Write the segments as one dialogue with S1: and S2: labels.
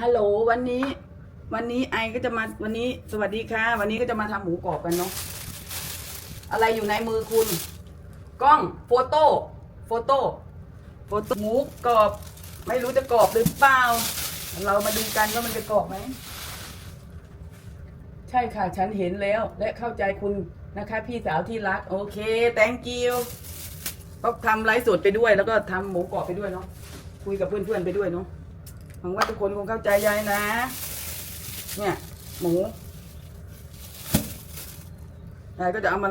S1: ฮัลโหลวันนี้ วันนี้ไอก็จะมาวันนี้สวัสดีค่ะ วันนี้ก็จะมาทำหมูกรอบกันเนาะอะไรอยู่ในมือคุณ กล้องโฟโต้โฟโต้โฟโต้หมูกรอบ ไม่รู้จะกรอบหรือเปล่า เรามาดูกันว่ามันจะกรอบไหมใช่ค่ะ ฉันเห็นแล้ว และเข้าใจคุณนะคะ พี่สาวที่รัก โอเค thank you ก็ทำไลฟ์สดไปด้วย แล้วก็ทำหมูกรอบไปด้วยเนาะคุยกับเพื่อนๆไปด้วยเนาะ หวังว่าทุกคนคงเข้าใจยายนะ เนี่ย หมูยายก็จะเอามา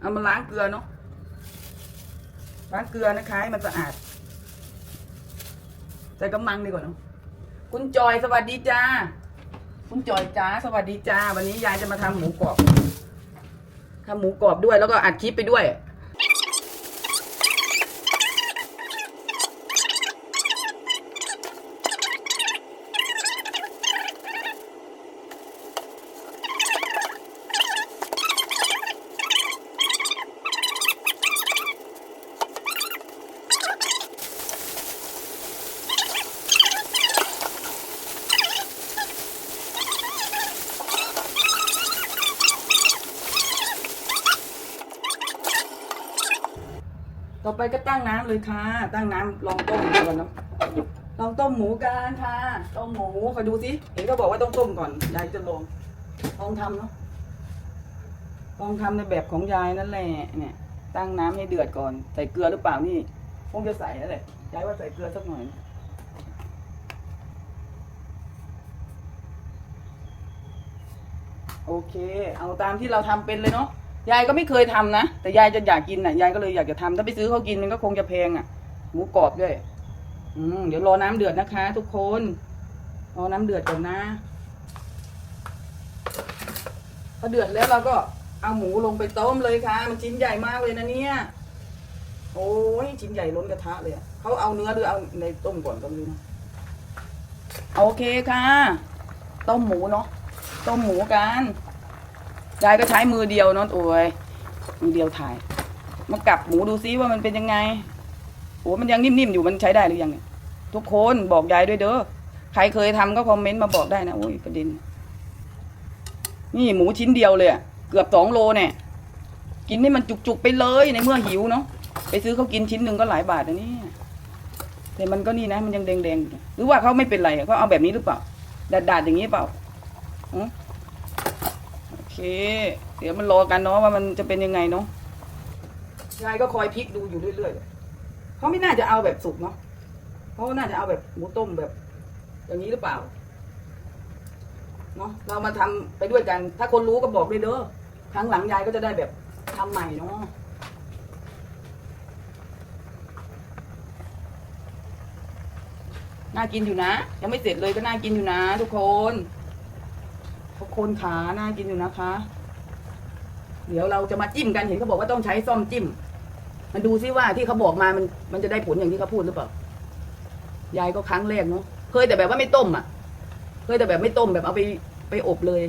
S1: เอามาล้างเกลือเนาะ ล้างเกลือนะคะให้มันสะอาด ใส่กำมังดีกว่าเนาะ คุณจอยสวัสดีจ้า คุณจอยจ้าสวัสดีจ้า วันนี้ยายจะมาทำหมูกรอบทำหมูกรอบด้วยแล้วก็อัดคลิปไปด้วย ไปก็ตั้งน้ำเลยค่ะ ตั้งน้ำลองต้มก่อนเนาะลองต้มหมูกันค่ะต้มหมูคอยดูสิเห็นก็บอกว่าต้องต้มก่อนยายจะลองลองทำเนาะลองทำในแบบของยายนั่นแหละเนี่ย ตั้งน้ำให้เดือดก่อนใส่เกลือหรือเปล่านี่คงจะใส่นั่นแหละยายว่าใส่เกลือสักหน่อยโอเค เอาตามที่เราทำเป็นเลยเนาะ ยายก็ไม่เคยทำนะ แต่ยายจะอยากกินอะ ยายก็เลยอยากจะทำถ้าไปซื้อเขากินมันก็คงจะแพงอะ หมูกรอบด้วย อืมเดี๋ยวรอน้ำเดือดนะคะ ทุกคนรอน้ำเดือดก่อนนะ พอเดือดแล้วเราก็เอาหมูลงไปต้มเลยค่ะ มันชิ้นใหญ่มากเลยนะเนี่ย โอ้ยชิ้นใหญ่ล้นกระทะเลยเขาเอาเนื้อหรือเอาในต้มก่อนก็ไม่รู้นะโอเคค่ะ ต้มหมูเนาะ ต้มหมูกัน ยายก็ใช้มือเดียวเนาะโอ้ยมือเดียวถ่าย มากลับหมูดูซิว่ามันเป็นยังไงโอ้มันยังนิ่มๆอยู่มันใช้ได้หรือยังเนี่ยทุกคนบอกยายด้วยเด้อใครเคยทำก็คอมเมนต์มาบอกได้นะโอ้ยประเด็น นี่หมูชิ้นเดียวเลยเกือบสองโลเนี่ยกินให้มันจุกๆไปเลยในเมื่อหิวเนาะไปซื้อเขากินชิ้นหนึ่งก็หลายบาทนะเนี่แต่มันก็นี่นะ มันยังแดงๆหรือว่าเขาไม่เป็นไรเขาเอาแบบนี้หรือเปล่าดาดๆอย่างนี้เปล่าอืมโอ เค เดี๋ยวมันรอกันเนาะว่ามันจะเป็นยังไงเนาะยายก็คอยพลิกดูอยู่เรื่อยๆเขาไม่น่าจะเอาแบบสุกเนาะเขาน่าจะเอาแบบหมูต้มแบบ อย่างนี้หรือเปล่าเนาะเรามาทำไปด้วยกัน ถ้าคนรู้ก็บอกเลยเด้อครั้งหลังยายก็จะได้แบบทำใหม่เนาะน่ากินอยู่นะ ยังไม่เสร็จเลยก็น่ากินอยู่นะทุกคน ทุกคนขาน่ากินอยู่นะคะ เดี๋ยวเราจะมาจิ้มกันเห็นเขาบอกว่าต้องใช้ซ่อมจิ้มมาดูซิว่าที่เขาบอกมามันมันจะได้ผลอย่างที่เขาพูดหรือเปล่ายายก็ครั้งแรกเนาะเคยแต่แบบว่าไม่ต้มอะ เคยแต่แบบไม่ต้มแบบเอาไปไปอบเลย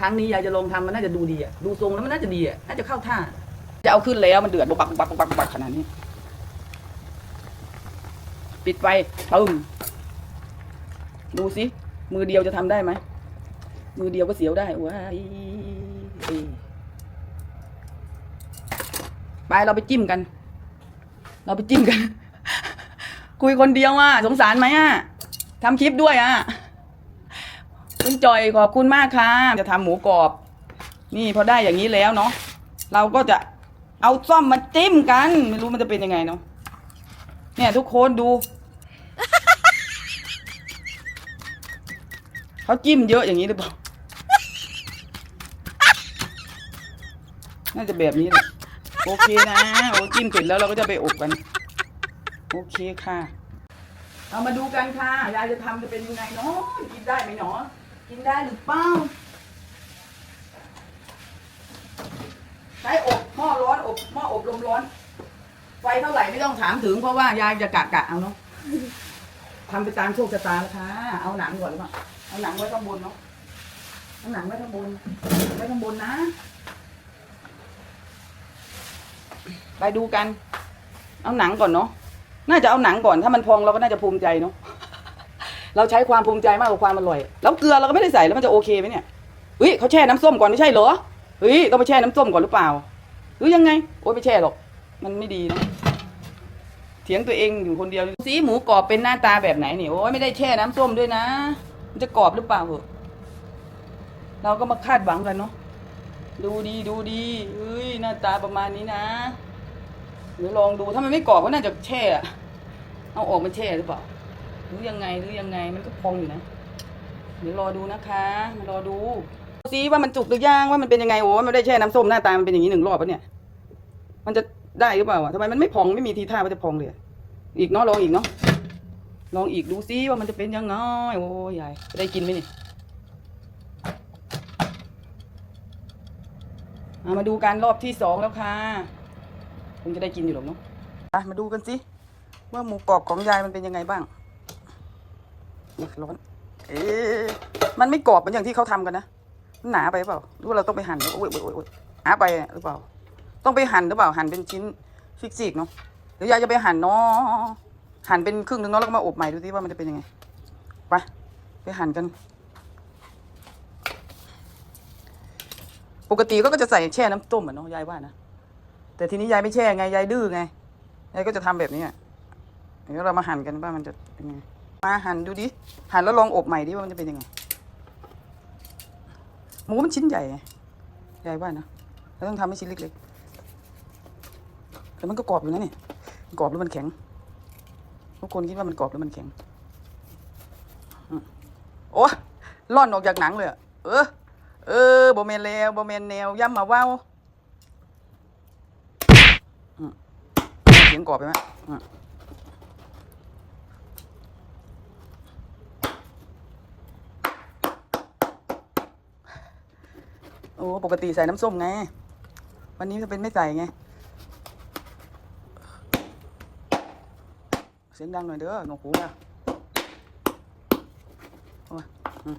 S1: ครั้งนี้ยายจะลองทำมันน่าจะดูดีอะดูทรงแล้วมันน่าจะดีอะน่าจะเข้าท่า จะเอาขึ้นแล้วมันเดือดบุกบักบุกบักบุกบักบุกบักขนาดนี้ ปิดไฟปึ้มดูสิมือเดียวจะทำได้ไหม มือเดียวก็เสียวได้ว้ายไปเราไปจิ้มกัน เราไปจิ้มกัน คุยคนเดียวอะสงสารไหมอะทำคลิปด้วยอะคุณจอยขอบคุณมากค่ะ จะทำหมูกรอบ นี่พอได้อย่างนี้แล้วเนาะเราก็จะเอาซ่อมมาจิ้มกัน ไม่รู้มันจะเป็นยังไงเนาะเนี่ยทุกคนดูเขาจิ้มเยอะอย่างนี้หรือเปล่า น่าจะแบบนี้แหละโอเคนะโอ้จิ้มเสร็จแล้วเราก็จะไปอบกัน โอเคค่ะ เอามาดูกันค่ะยายจะทำจะเป็นยังไงเนาะกินได้ไหมเนาะกินได้หรือเปล่าใช้อบหม้อร้อนอบหม้ออบลมร้อน ไฟเท่าไหร่ไม่ต้องถามถึงเพราะว่ายายจะกะกะเอาเนาะทำไปตามโชคชะตาแล้วค่ะ เอาหนังก่อนหรือเปล่าเอาหนังไว้ข้างบนเนาะเอาหนังไว้ข้างบนไว้ข้างบนนะ ไปดูกัน เอาหนังก่อนเนาะน่าจะเอาหนังก่อนถ้ามันพองเราก็น่าจะภูมิใจเนาะเราใช้ความภูมิใจมากกว่าความอร่อย แล้วเกลือเราก็ไม่ได้ใส่แล้วมันจะโอเคไหมเนี่ยเฮ้ยเขาแช่น้ำส้มก่อนไม่ใช่เหรอเฮ้ยต้องไปแช่น้ำส้มก่อนหรือเปล่าหรือยังไง โอ้ยไม่แช่หรอก มันไม่ดีนะเถียงตัวเองอยู่คนเดียวสีหมูกรอบเป็นหน้าตาแบบไหนนี่โอ้ยไม่ได้แช่น้ำส้มด้วยนะ มันจะกรอบหรือเปล่าเหรอเราก็มาคาดหวังกันเนาะดูดีดูดีเฮ้ยหน้าตาประมาณนี้นะ เดี๋ยวลองดูถ้ามันไม่กรอบก็น่าจะแช่อะเอาออกมาแช่หรือเปล่าหรือยังไงหรือยังไงมันก็พองอยู่นะ เดี๋ยวรอดูนะคะมารอดูซิว่ามันจุกหรือยังว่ามันเป็นยังไงโอ้มันไม่ได้แช่น้ำส้มหน้าตามันเป็นอย่างนี้หนึ่งรอบปะเนี่ย มันจะได้หรือเปล่าอะทำไมมันไม่พองไม่มีทีท่าว่าจะพองเลยอีกเนาะลองอีกเนาะลองอีกดูซิว่ามันจะเป็นยังไงโอ้ยยายจะได้กินไหมนี่เอามาดูการรอบที่สองแล้วค่ะ คงจะได้กินอยู่หรอกเนาะมาดูกันสิว่าหมูกรอบของยายมันเป็นยังไงบ้างร้อนเอ๊ะมันไม่กรอบเหมือนอย่างที่เขาทำกันนะมันหนาไปเปล่าหรือว่าเราต้องไปหั่นโอ้ยโอ้ยโอ้ยหนาไปหรือเปล่า ต้องไปหั่นหรือเปล่าหั่นเป็นชิ้นฟิกๆเนาะหรือยายจะไปหั่นเนาะหั่นเป็นครึ่งหนึงเนาะแล้วก็มาอบใหม่ดูสิว่ามันจะเป็นยังไงไปไปหั่นกัน ปกติก็จะใส่แช่น้ำต้มอะเนาะยายว่านะ แต่ทีนี้ยายไม่แช่ไงยายดื้อไงยายก็จะทำแบบนี้เดี๋ยวเรามาหั่นกันว่ามันจะเป็นยังไงมาหั่นดูดิหั่นแล้วลองอบใหม่ดิว่ามันจะเป็นยังไงหมูมันชิ้นใหญ่ใหญ่ว่านะเราต้องทำให้ชิ้นเล็กๆแต่มันก็กรอบอยู่นะเนี่ยกรอบหรือมันแข็งทุกคนคิดว่ามันกรอบหรือมันแข็งอโอ้ล่อนออกจากหนังเลยเออเออโบเมนแล้วโบเมนแนวย่ำมาว้าวอืมเสียงกรอบไปไหมอืมโอ้ปกติใส่น้ำส้มไง วันนี้จะเป็นไม่ใส่ไง เสียงดังหน่อยเด้อหนวกหูนะโอ้ยอืม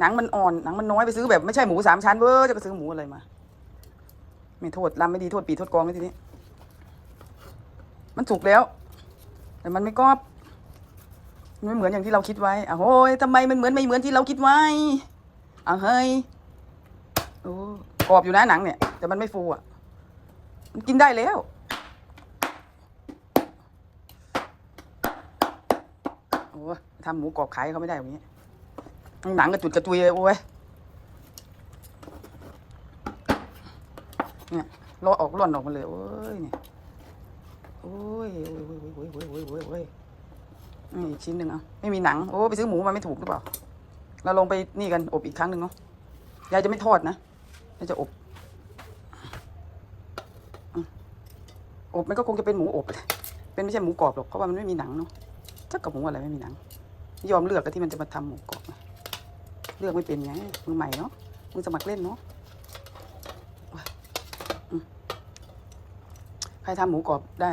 S1: หนังมันอ่อน หนังมันน้อยไปซื้อแบบไม่ใช่หมูสามชั้นเว้ยจะไปซื้อหมูอะไรมา ไม่โทษลำไม่ดีโทษปีโทษกองเลยทีนี้ มันสุกแล้ว แต่มันไม่กรอบมันไม่เหมือนอย่างที่เราคิดไว้อะโอ้ยทำไมมันเหมือนไม่เหมือนที่เราคิดไว้อะเฮ้ยโอ้กรอบอยู่นะหนังเนี่ย แต่มันไม่ฟูอะ มันกินได้แล้วโอ้ทำหมูกรอบขายเขาไม่ได้อย่างนี้หนังกระจุดกระจุยเลยโอ้ยเนี่ยลอออกร่อนออกมาเลยโอ้ยเนี่ย อ้ยโอ้ยโอ้ยโอ้ยโอ้ยโอ้ยโอ้ยโอ้ยนี่อีกชิ้นหนึ่งเอาไม่มีหนัง โอ้ไปซื้อหมูมาไม่ถูกหรือเปล่า เราลงไปนี่กันอบอีกครั้งหนึ่งเนาะ ยายจะไม่ทอดนะยายจะอบ อบมันก็คงจะเป็นหมูอบ เป็นไม่ใช่หมูกรอบหรอก เพราะว่ามันไม่มีหนังเนาะถ้ากับหมูอะไรไม่มีหนัง ยอมเลือกกันที่มันจะมาทำหมูกรอบ เลือกไม่เป็นไง มือใหม่เนาะ มือสมัครเล่นเนาะใครทำหมูกรอบได้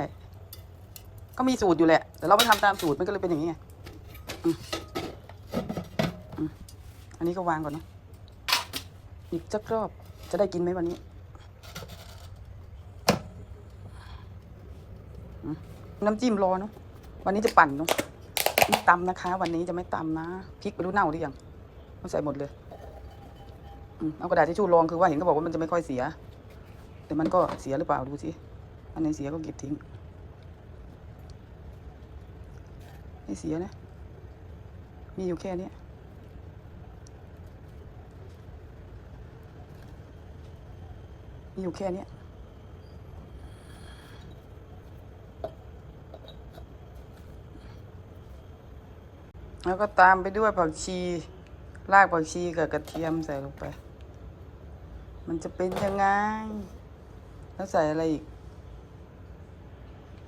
S1: ก็มีสูตรอยู่แหละ แต่เราไม่ทำตามสูตรมันก็เลยเป็นอย่างนี้ไงอันนี้ก็วางก่อนเนาะอีกสักรอบจะได้กินไหมวันนี้น้ำจิ้มรอเนาะวันนี้จะปั่นเนาะไม่ตำนะคะ วันนี้จะไม่ตำนะพริกไปรู้เน่าหรือยังต้องใส่หมดเลยเอากระดาษทิชชู่รองคือว่าเห็นเขาบอกว่ามันจะไม่ค่อยเสีย แต่มันก็เสียหรือเปล่าดูสิอันไหนเสียก็เก็บทิ้ง ไม่เสียนะ มีอยู่แค่นี้มีอยู่แค่นี้แล้วก็ตามไปด้วยผักชี รากผักชีกับกระเทียมใส่ลงไป มันจะเป็นยังไง แล้วใส่อะไรอีก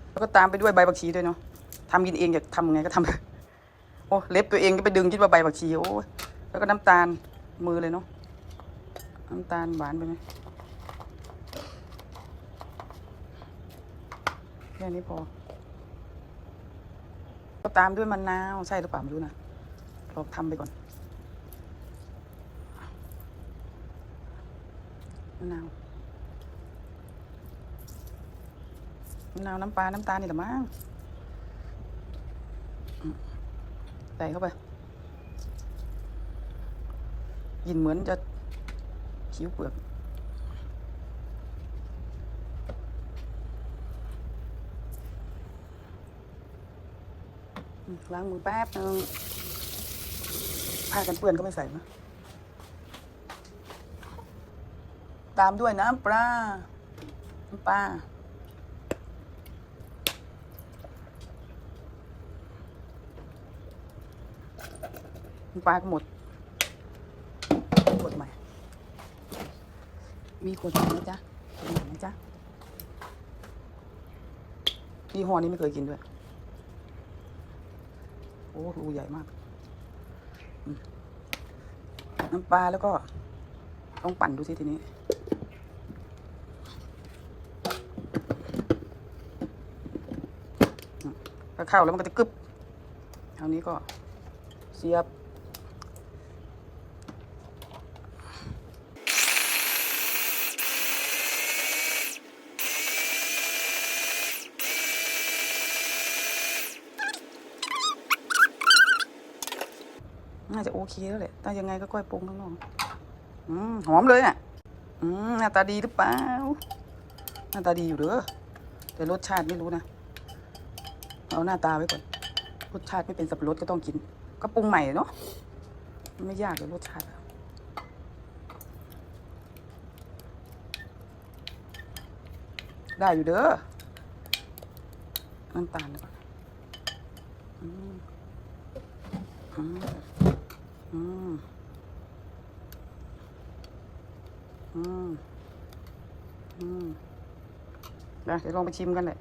S1: แล้วก็ตามไปด้วยใบผักชีด้วยเนาะ ทำกินเองอยากทำไงก็ทำโอ้เล็บตัวเองก็ไปดึงคิดว่าใบผักชีโอ้แล้วก็น้ำตาลมือเลยเนาะน้ำตาลหวานไปไหมแค่นี้พอ ก็ตามด้วยมะนาวใช่หรือเปล่าไม่รู้นะลองทำไปก่อนมะนาวมะนาวน้ำปลา น้ำตาลนี่แหละมั้ง ใส่เข้าไปกินเหมือนจะคิ้วเปลือกล้างมือแป๊บนึงผ้ากันเปื้อนก็ไม่ใส่นะตามด้วยน้ำปลาน้ำปลา ปลาก็หมดขวดใหม่ มีขวดใหม่ไหมจ๊ะขวดใหม่ไหมจ๊ะยี่ห้อนี้ไม่เคยกินด้วย โอ้รูใหญ่มาก น้ำปลาแล้วก็ ต้องปั่นดูสิทีนี้อืมถ้าเข้าแล้วมันก็จะกึบคราวนี้ก็เสียบ น่าจะโอเคแล้วแหละแต่ยังไงก็ค่อยปรุงข้างนอกอืมหอมเลยอะอืมหน้าตาดีหรือเปล่าหน้าตาดีอยู่เด้อแต่รสชาติไม่รู้นะเอาหน้าตาไว้ก่อนรสชาติไม่เป็นสับปะรดก็ต้องกิน ก็ปรุงใหม่เนาะมันไม่ยากเลยรสชาติได้อยู่เด้อน้ำตาลก่อืมอืม อืมอืมอืมนะเดี๋ยวลองไปชิมกันเลย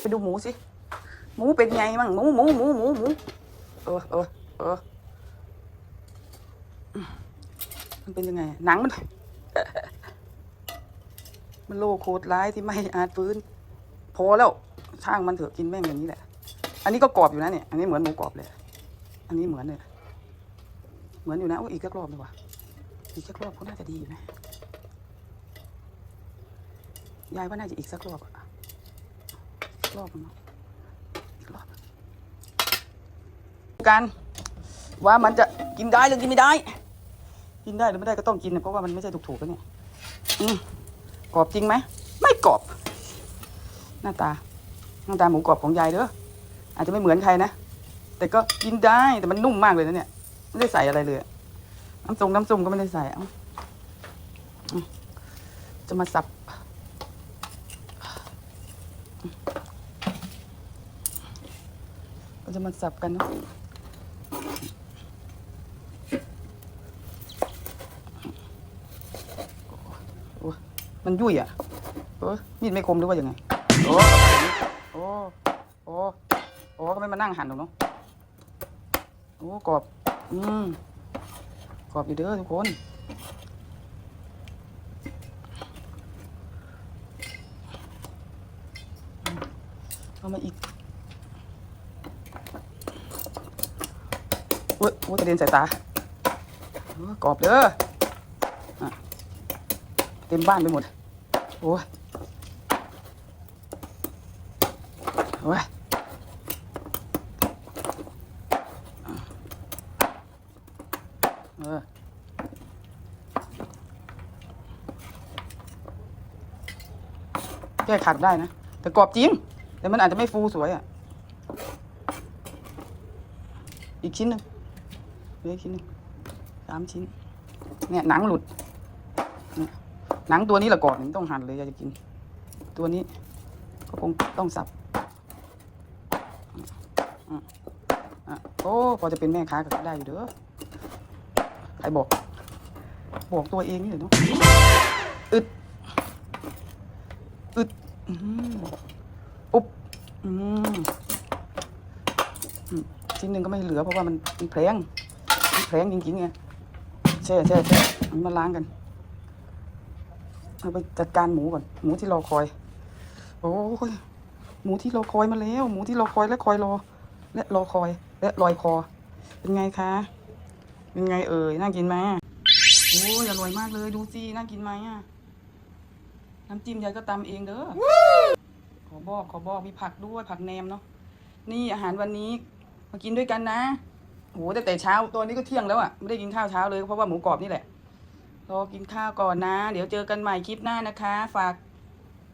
S1: ไป ดูหมูสิ หมูเป็นไงมั่งหมูหมูหมูหมูหมูเออเออเออมันเป็นยังไง หนังมัน มันโลโคตรร้ายที่ไม่อาจฟื้น พอแล้ว ช่างมันเถอะกินแม่งอย่างนี้แหละ อันนี้ก็กรอบอยู่นะเนี่ย อันนี้เหมือนหมูกรอบเลย อันนี้เหมือนเลย เหมือนอยู่นะโอ้อีกสักรอบดีกว่า อีกสักรอบก็น่าจะดีอยู่นะ ยายว่าน่าจะอีกสักรอบอะ รอบนึงเนาะอีกรอบกันว่ามันจะกินได้หรือกินไม่ได้ กินได้หรือไม่ได้ก็ต้องกินนะเพราะว่ามันไม่ใช่ถูกๆกันเนี่ยอืมกรอบจริงไหมไม่กรอบ หน้าตาหน้าตาหมูกรอบของยายเด้ออาจจะไม่เหมือนใครนะแต่ก็กินได้แต่มันนุ่มมากเลยนะเนี่ยไม่ได้ใส่อะไรเลยน้ำทรงน้ำซุปก็ไม่ได้ใส่จะมาสับ จะมาสับกันเนาะโอ้มันยุ่ยอะเออมีดไม่คมหรือว่ายังไง โอ้ โอ้ โอ้ โอ้ก็ไม่มานั่งหั่นหรอกเนาะ โอ้กรอบ อืมกรอบอยู่เด้อทุกคนเอามาอีก โอ้ยโอ้ยกระเด็นใส่ตาโอ้ยกรอบเด้อเต็มบ้านไปหมด โอ้ยโอ้ยเออแก้ขัดได้นะ แต่กรอบจริง แต่มันอาจจะไม่ฟูสวยอะ อีกชิ้นหนึ่ง เหลือชิ้นสามชิ้น เนี่ยหนังหลุดเนี่ยหนังตัวนี้ละก่อนถึงต้องหั่นเลยอยากจะกิน ตัวนี้ก็คงต้องสับอะอะโอ้พอจะเป็นแม่ค้าก็ได้อยู่เด้อใครบอก บอกตัวเองนี่เหรอเนาะอึดอึดอุ๊บอือชิ้นหนึ่งก็ไม่เหลือเพราะว่ามันมันแพง แพงจริงๆไงแช่แช่แช่มาล้างกันเอาไปจัดการหมูก่อน หมูที่รอคอย โอ้ยหมูที่รอคอยมาแล้ว หมูที่รอคอยและคอยรอ และรอคอย และลอยคอ เป็นไงคะ เป็นไงเอ่ยน่ากินไหมโอ้ยอร่อยมากเลยดูสิน่ากินไหมอะน้ำจิ้มยายก็ตำเองเด้อขอบอกขอบอกมีผักด้วยผักแหนมเนาะนี่อาหารวันนี้มากินด้วยกันนะ โหแต่แต่เช้าตอนนี้ก็เที่ยงแล้วอะไม่ได้กินข้าวเช้าเลยเพราะว่าหมูกรอบนี่แหละรอกินข้าวก่อนนะ เดี๋ยวเจอกันใหม่คลิปหน้านะคะ ฝาก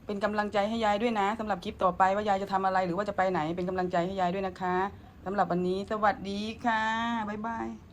S1: เป็นกำลังใจให้ยายด้วยนะสำหรับคลิปต่อไปว่ายายจะทำอะไรหรือว่าจะไปไหนเป็นกำลังใจให้ยายด้วยนะคะสำหรับวันนี้สวัสดีค่ะบ๊ายบาย